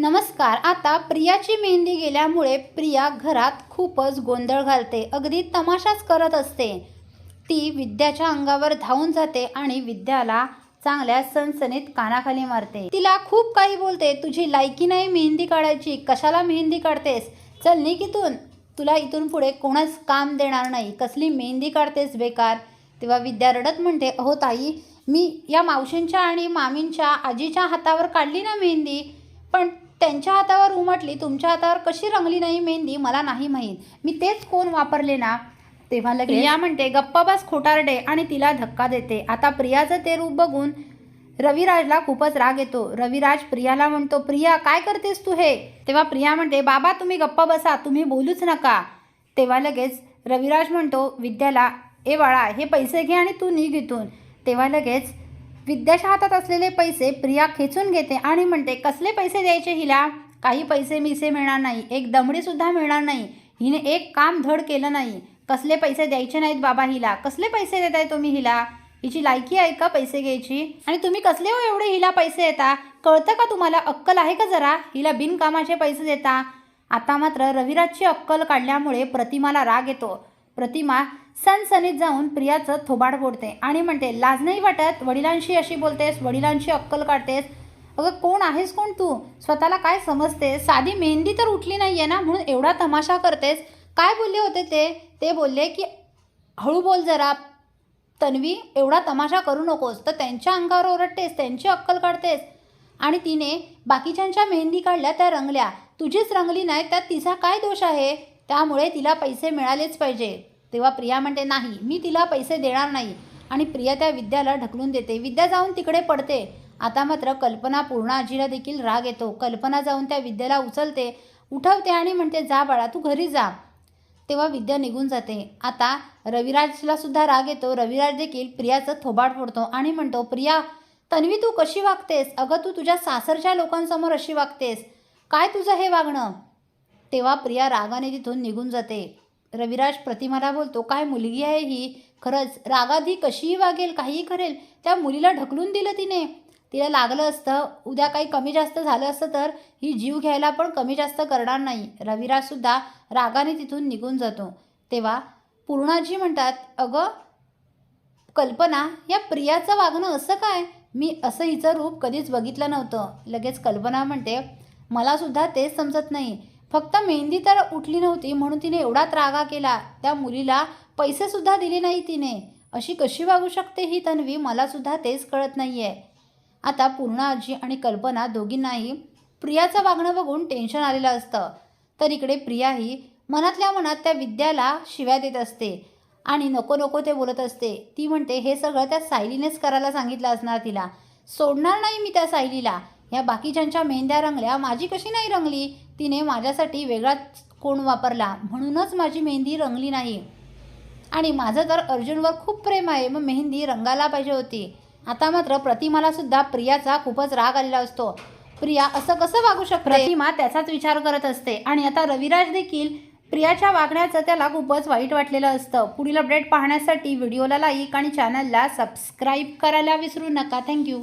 नमस्कार आता प्रियाची मेहंदी गेल्यामुळे प्रिया घरात खूपच गोंधळ घालते अगदी तमाशाच करत असते. ती विद्याच्या अंगावर धावून जाते आणि विद्याला चांगल्या सणसणीत कानाखाली मारते. तिला खूप काही बोलते तुझी लायकी नाही मेहंदी काढायची कशाला मेहंदी काढतेस? चल निघ इथून. तुला इथून पुढे कोणच काम देणार नाही. कसली मेहंदी काढतेस बेकार? तेव्हा विद्या रडत म्हणते अहो ताई मी या मावशींच्या आणि मामींच्या आजीच्या हातावर काढली ना मेहंदी पण त्यांच्या हातावर उमटली तुमच्या हातावर कशी रंगली नाही मेहंदी मला नाही माहीत. मी तेच कोण वापरले ना? तेव्हा लगे प्रिया म्हणते गप्पा बस खोटारडे आणि तिला धक्का देते. आता प्रियाचं ते रूप बघून रविराजला खूपच राग येतो. रविराज प्रियाला म्हणतो प्रिया काय करतेस तू हे? तेव्हा प्रिया म्हणते बाबा तुम्ही गप्पा बसा तुम्ही बोलूच नका. तेव्हा लगेच रविराज म्हणतो विद्याला ए बाळा हे पैसे घे आणि तू निघ इथून. तेव्हा लगेच विद्याच्या हातात असलेले पैसे प्रिया खेचून घेते आणि म्हणते कसले पैसे द्यायचे हिला? काही पैसे मिसे मिळणार नाही. एक दमडीसुद्धा मिळणार नाही. हिने एक काम धड केलं नाही. कसले पैसे द्यायचे नाहीत बाबा हिला? कसले पैसे देताय तुम्ही हिला? हिची लायकी आहे का पैसे घ्यायची? आणि तुम्ही कसले हो एवढे हिला पैसे देता? कळतं का तुम्हाला? अक्कल आहे का जरा? हिला बिनकामाचे पैसे देता? आता मात्र रविराजची अक्कल काढल्यामुळे प्रतिमाला राग येतो. प्रतिमा सनसनीत जाऊन प्रियाचं थोबाड फोडते आणि म्हणते लाज नाही वाटत? वडिलांशी अशी बोलतेस? वडिलांशी अक्कल काढतेस? अगं कोण आहेस कोण तू? स्वतःला काय समजते साधी मेहंदी तर उठली नाही आहे ना म्हणून एवढा तमाशा करतेस? काय बोलले होते ते? ते बोलले की हळू बोल जरा तन्वी एवढा तमाशा करू नकोस. तर त्यांच्या अंगावर ओरडतेस त्यांची अक्कल काढतेस. आणि तिने बाकीच्यांच्या मेहंदी काढल्या त्या रंगल्या. तुझीच रंगली नाही त्यात तिचा काय दोष आहे? त्यामुळे तिला पैसे मिळालेच पाहिजे. तेव्हा प्रिया म्हणते नाही मी तिला पैसे देणार नाही. आणि प्रिया त्या विद्याला ढकलून देते. विद्या जाऊन तिकडे पडते. आता मात्र कल्पना पूर्ण आजीला देखील राग येतो. कल्पना जाऊन त्या विद्याला उचलते उठवते आणि म्हणते जा बाळा तू घरी जा. तेव्हा विद्या निघून जाते. आता रविराजला सुद्धा राग येतो. रविराज देखील प्रियाचं थोबाड फोडतो आणि म्हणतो प्रिया तन्वी तू कशी वागतेस? अगं तू तुझ्या सासरच्या लोकांसमोर अशी वागतेस. काय तुझं हे वागणं? तेव्हा प्रिया रागाने तिथून निघून जाते. रविराज प्रतिमाला बोलतो काय मुलगी आहे ही? खरंच रागाधी कशीही वागेल काहीही करेल त्या मुलीला ढकलून दिलं तिने. तिला लागलं असतं उद्या काही कमी जास्त झालं असतं तर ही जीव घ्यायला पण कमी जास्त करणार नाही. रविराजसुद्धा रागाने तिथून निघून जातो. तेव्हा पूर्णाजी म्हणतात अगं कल्पना या प्रियाचं वागणं असं काय? मी असं हिचं रूप कधीच बघितलं नव्हतं. लगेच कल्पना म्हणते मलासुद्धा तेच समजत नाही. फक्त मेहंदी तर उठली नव्हती म्हणून तिने एवढा त्रागा केला. त्या मुलीला पैसेसुद्धा दिले नाही तिने. अशी कशी वागू शकते ही तन्वी मलासुद्धा तेच कळत नाही आहे आता पूर्ण आजी आणि कल्पना दोघींनाही प्रियाचं वागणं बघून टेन्शन आलेलं असतं. तर इकडे प्रिया ही मनातल्या मनात त्या विद्याला शिव्या देत असते आणि नको नको ते बोलत असते. ती म्हणते हे सगळं त्या सायलीनेच करायला सांगितलं असणार तिला. सोडणार नाही मी त्या सायलीला. ह्या बाकीच्यांच्या मेंद्या रंगल्या माझी कशी नाही रंगली? तिने माझ्यासाठी वेगळाच कोण वापरला म्हणूनच माझी मेहंदी रंगली नाही. आणि माझं तर अर्जुनवर खूप प्रेम आहे मग मेहंदी रंगायला पाहिजे होती. आता मात्र प्रतिमाला सुद्धा प्रियाचा खूपच राग आलेला असतो. प्रिया असं कसं वागू शकते? प्रतिमा त्याचाच विचार करत असते. आणि आता रविराज देखील प्रियाच्या वागण्याचं त्याला खूपच वाईट वाटलेलं असतं. पुढील अपडेट पाहण्यासाठी व्हिडिओला लाईक आणि चॅनलला सबस्क्राईब करायला विसरू नका. थँक्यू